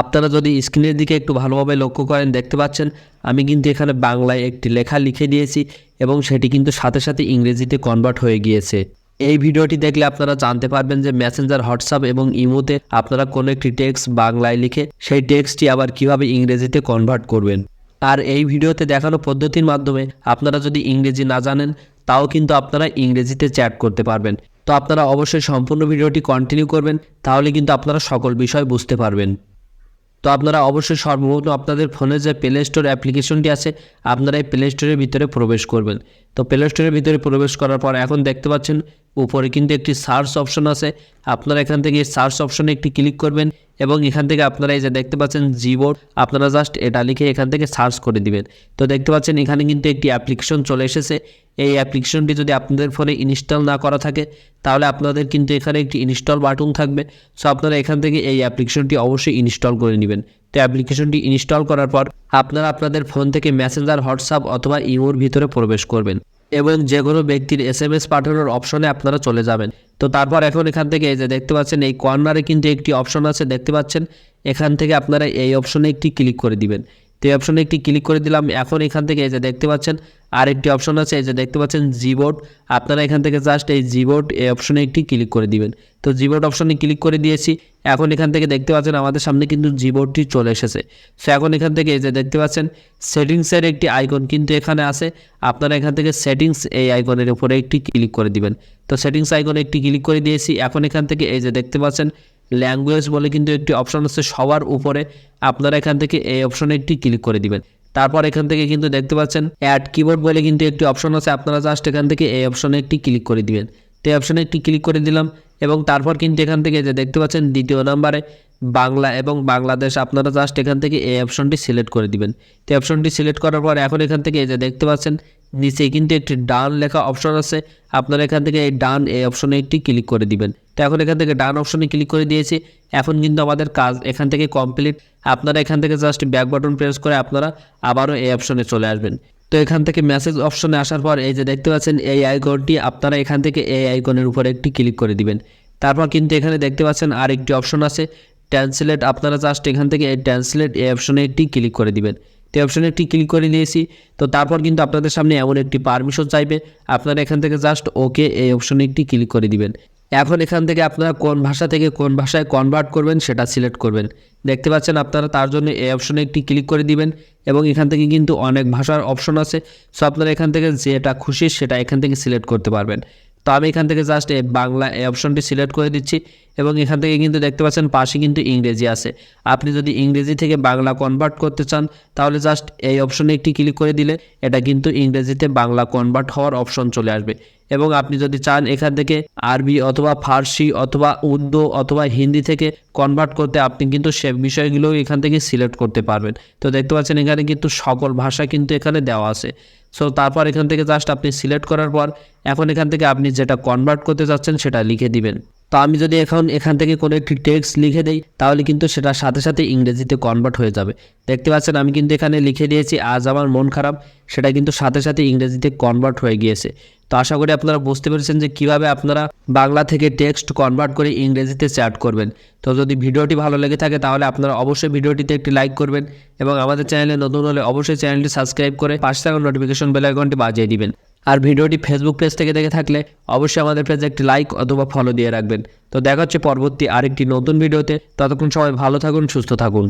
আপনারা যদি স্ক্রিনের দিকে একটু ভালোভাবে লক্ষ্য করেন, দেখতে পাচ্ছেন, আমি কিন্তু এখানে বাংলায় একটি লেখা লিখে দিয়েছি এবং সেটি কিন্তু সাথে সাথে ইংরেজিতে কনভার্ট হয়ে গিয়েছে। এই ভিডিওটি দেখলে আপনারা জানতে পারবেন যে মেসেঞ্জার হোয়াটসঅ্যাপ এবং ইমোতে আপনারা কোনো একটি টেক্সট বাংলায় লিখে সেই টেক্সটটি আবার কীভাবে ইংরেজিতে কনভার্ট করবেন। আর এই ভিডিওতে দেখানো পদ্ধতির মাধ্যমে আপনারা যদি ইংরেজি না জানেন, তাও কিন্তু আপনারা ইংরেজিতে চ্যাট করতে পারবেন। তো আপনারা অবশ্যই সম্পূর্ণ ভিডিওটি কন্টিনিউ করবেন, তাহলে কিন্তু আপনারা সকল বিষয় বুঝতে পারবেন। তো আপনারা অবশ্যই সর্বপ্রথম আপনাদের ফোনে যে প্লে স্টোর অ্যাপ্লিকেশনটি আছে, আপনারা এই প্লে স্টোরের ভিতরে প্রবেশ করবেন। তো প্লে স্টোরের ভিতরে প্রবেশ করার পর এখন দেখতে পাচ্ছেন উপরে কিন্তু একটি সার্চ অপশন আছে। আপনারা এখান থেকে সার্চ অপশনে একটি ক্লিক করবেন এবং এখান থেকে আপনারা এই যে দেখতে পাচ্ছেন জিবোর্ড আপনারা জাস্ট এটা লিখে এখান থেকে সার্চ করে দিবেন। তো দেখতে পাচ্ছেন এখানে কিন্তু একটি অ্যাপ্লিকেশন চলে এসেছে। এই অ্যাপ্লিকেশনটি যদি আপনাদের ফোনে ইনস্টল না করা থাকে, তাহলে আপনাদের কিন্তু এখানে একটি ইনস্টল বাটন থাকবে। সো আপনারা এখান থেকে এই অ্যাপ্লিকেশনটি অবশ্যই ইনস্টল করে নেবেন। তো অ্যাপ্লিকেশনটি ইনস্টল করার পর আপনারা আপনাদের ফোন থেকে মেসেঞ্জার হোয়াটসঅ্যাপ অথবা ইমোর ভিতরে প্রবেশ করবেন এবং যে কোনো ব্যক্তির এস এম এস পাঠানোর অপশনে আপনারা চলে যাবেন। তো তারপর এখন এখান থেকে এই যে দেখতে পাচ্ছেন, এই কর্নারে কিন্তু একটি অপশন আছে, দেখতে পাচ্ছেন? এখান থেকে আপনারা এই অপশনে একটি ক্লিক করে দিবেন। তো এই অপশনে একটি ক্লিক করে দিলাম। এখন এখান থেকে এই যে দেখতে পাচ্ছেন আর একটি অপশন আছে, এই যে দেখতে পাচ্ছেন জিবোর্ড আপনারা এখান থেকে জাস্ট এই জিবোর্ড এই অপশনে একটি ক্লিক করে দিবেন। তো জিবোর্ড অপশনে ক্লিক করে দিয়েছি। এখন এখান থেকে দেখতে পাচ্ছেন আমাদের সামনে কিন্তু জিবোর্ডটি চলে এসেছে। সো এখন এখান থেকে এই যে দেখতে পাচ্ছেন সেটিংসের একটি আইকন কিন্তু এখানে আছে। আপনারা এখান থেকে সেটিংস এই আইকনের উপরে একটি ক্লিক করে দিবেন। তো সেটিংস আইকনে একটি ক্লিক করে দিয়েছি। এখন এখান থেকে এই যে দেখতে পাচ্ছেন ল্যাঙ্গুয়েজ বলে কিন্তু একটি অপশন আছে, সবার উপরে আপনারা এখান থেকে এই অপশনে একটি ক্লিক করে দিবেন। তারপর এখান থেকে কিন্তু দেখতে পাচ্ছেন অ্যাড কিবোর্ড বলে কিন্তু একটি অপশন আছে, আপনারা জাস্ট এখান থেকে এই অপশনে একটি ক্লিক করে দিবেন। তো এই অপশনে একটি ক্লিক করে দিলাম এবং তারপর কিন্তু এখান থেকে যে দেখতে পাচ্ছেন, দ্বিতীয় নাম্বারে বাংলা এবং বাংলাদেশ আপনারা জাস্ট এখান থেকে এই অপশনটি সিলেক্ট করে দিবেন। তো অপশনটি সিলেক্ট করার পর এখন এখান থেকে এই যে দেখতে পাচ্ছেন নিচে কিন্তু একটি ডান লেখা অপশন আছে। আপনারা এখান থেকে এই ডান এই অপশনে একটি ক্লিক করে দিবেন। তো এখন এখান থেকে ডান অপশনে ক্লিক করে দিয়েছি। এখন কিন্তু আমাদের কাজ এখান থেকে কমপ্লিট। আপনারা এখান থেকে জাস্ট ব্যাক বাটন প্রেস করে আপনারা আবারও এই অপশনে চলে আসবেন। তো এখান থেকে মেসেজ অপশনে আসার পর এই যে দেখতে পাচ্ছেন এই আইকনটি আপনারা এখান থেকে এই আইকনের উপরে একটি ক্লিক করে দিবেন। তারপর কিন্তু এখানে দেখতে পাচ্ছেন আর একটি অপশন আছে। ট্রান্সলেট আপনারা জাস্ট এখান থেকে এই ট্রান্সলেট এই অপশনে একটি ক্লিক করে দিবেন। তো অপশানে একটি ক্লিক করে নিয়েছি। তো তারপর কিন্তু আপনাদের সামনে এমন একটি পারমিশন চাইবে। আপনারা এখান থেকে জাস্ট ওকে এই অপশানে একটি ক্লিক করে দিবেন। এখন এখান থেকে আপনারা কোন ভাষা থেকে কোন ভাষায় কনভার্ট করবেন সেটা সিলেক্ট করবেন। দেখতে পাচ্ছেন আপনারা তার জন্য এই অপশনে একটি ক্লিক করে দিবেন এবং এখান থেকে কিন্তু অনেক ভাষার অপশন আছে। সো আপনারা এখান থেকে যেটা খুশি সেটা এখান থেকে সিলেক্ট করতে পারবেন। তো আমি এখান থেকে জাস্ট বাংলা এই অপশনটি সিলেক্ট করে দিচ্ছি। এবং এখান থেকে কিন্তু দেখতে পাচ্ছেন পাশে কিন্তু ইংরেজি আছে। আপনি যদি ইংরেজি থেকে বাংলা কনভার্ট করতে চান, তাহলে জাস্ট এই অপশনে একটি ক্লিক করে দিলে এটা কিন্তু ইংরেজিতে বাংলা কনভার্ট হওয়ার অপশন চলে আসবে। এবং আপনি যদি চান এখান থেকে আরবি অথবা ফার্সি অথবা উর্দু অথবা হিন্দি থেকে কনভার্ট করতে, আপনি কিন্তু সে বিষয়গুলো এখান থেকে সিলেক্ট করতে পারবেন। তো দেখতে পাচ্ছেন এখানে কিন্তু সকল ভাষা কিন্তু এখানে দেওয়া আছে। সো তারপর এখান থেকে জাস্ট আপনি সিলেক্ট করার পর, এখন এখান থেকে আপনি যেটা কনভার্ট করতে চাচ্ছেন সেটা লিখে দিবেন। তো আমি যদি এখন, এখান থেকে কোনো একটি টেক্সট লিখে দেই, তাহলে কিন্তু সেটা সাথে সাথে ইংরেজিতে কনভার্ট হয়ে যাবে। দেখতে পাচ্ছেন, আমি কিন্তু এখানে লিখে দিয়েছি, আজ আমার মন খারাপ, সেটা কিন্তু সাথে সাথে ইংরেজিতে কনভার্ট হয়ে গিয়েছে। তো আশা করি আপনারা বুঝতে পেরেছেন যে কীভাবে আপনারা বাংলা থেকে টেক্সট কনভার্ট করে ইংরেজিতে চ্যাট করবেন। তো যদি ভিডিওটি ভালো লেগে থাকে, তাহলে আপনারা অবশ্যই ভিডিওটিতে একটি লাইক করবেন এবং আমাদের চ্যানেলে নতুন হলে অবশ্যই চ্যানেলটি সাবস্ক্রাইব করে পাশে থাকা নোটিফিকেশন বেল আইকনটি বাজিয়ে দিবেন। আর ভিডিওটি ফেসবুক পেজ থেকে দেখে থাকলে অবশ্যই আমাদের পেজে একটি লাইক অথবা ফলো দিয়ে রাখবেন। তো দেখা হচ্ছে পরবর্তী আরেকটি নতুন ভিডিওতে ততক্ষণ সবাই ভালো থাকুন, সুস্থ থাকুন।